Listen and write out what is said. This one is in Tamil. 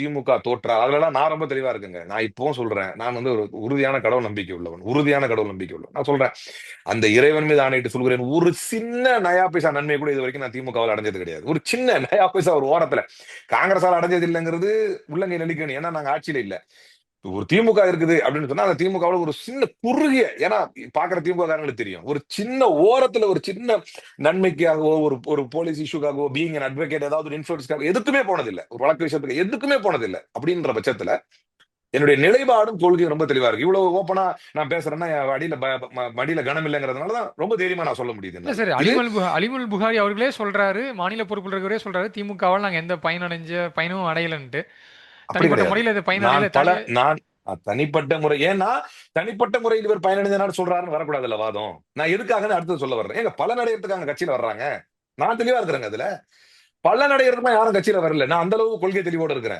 திமுக தோற்றா அதுலலாம் நான் ரொம்ப தெளிவா இருக்குங்க. நான் இப்பவும் சொல்றேன். நான் வந்து ஒரு உறுதியான கடவுள் நம்பிக்கை உள்ளவன். உறுதியான கடவுள் நம்பிக்கை உள்ளவன். நான் சொல்றேன். அந்த இறைவன் மீது ஆணையிட்டு சொல்கிறேன். ஒரு சின்ன நயா பைசா நன்மை கூட இது வரைக்கும் நான் திமுகவில் அடைஞ்சது கிடையாது. ஒரு சின்ன நயா பைசா ஒரு ஓரத்துல. காங்கிரஸால் அடைஞ்சது இல்லைங்கிறது உள்ளங்கை நெல்லிக்கணும் ஏன்னா நாங்க ஆட்சியில இல்ல. ஒரு திமுக இருக்குது அப்படின்னு சொன்னா அந்த திமுகவில் ஒரு சின்ன குறுகிய ஏன்னா பாக்குற திமுக காரங்களுக்கு தெரியும். ஒரு சின்ன ஓரத்துல ஒரு சின்ன நன்மைக்காகவோ ஒரு ஒரு போலீஸ் இஷ்யூக்காகவோ பீங் அன் அட்வொகேட் ஏதாவது ஒரு இன்ஃபுளுன்ஸ்க்காக எதுக்குமே போனதில்லை. ஒரு வழக்கு விஷயத்துக்கு எதுக்குமே போனதில்லை. அப்படின்ற பட்சத்துல என்னுடைய நிலைப்பாடும் கொள்கையும் ரொம்ப தெளிவா இருக்கு. இவ்வளவு ஓப்பனா நான் பேசுறேன்னா அடியில மடியில கனம் இல்லைங்கிறதுனாலதான் ரொம்ப தைரியமா நான் சொல்ல முடியுது. சார் அலிமுல் அலிமுல் புகாரி அவர்களே சொல்றாரு மாநில பொறுப்பில் இருக்கிறவரே சொல்றாரு திமுகவால் நாங்க எந்த பயனடைஞ்ச பயனும் அடையலன்ட்டு. தனிப்பட்ட முறையில் இது தனி நான் தனிப்பட்ட முறை ஏன்னா தனிப்பட்ட முறையில் இவர் பயனடைந்தனால சொல்றாருன்னு வரக்கூடாதுல்ல வாதம். நான் எதுக்காகன்னு அடுத்தது சொல்ல வர்றேன். ஏங்க பல நடையறதுக்காக கட்சியில வர்றாங்க? நான் தெளிவா இருக்கிறேங்க அதுல. பல நடையறதுக்கு யாரும் கட்சியில வரல. நான் அந்த அளவு கொள்கை தெளிவோட இருக்கிறேன்.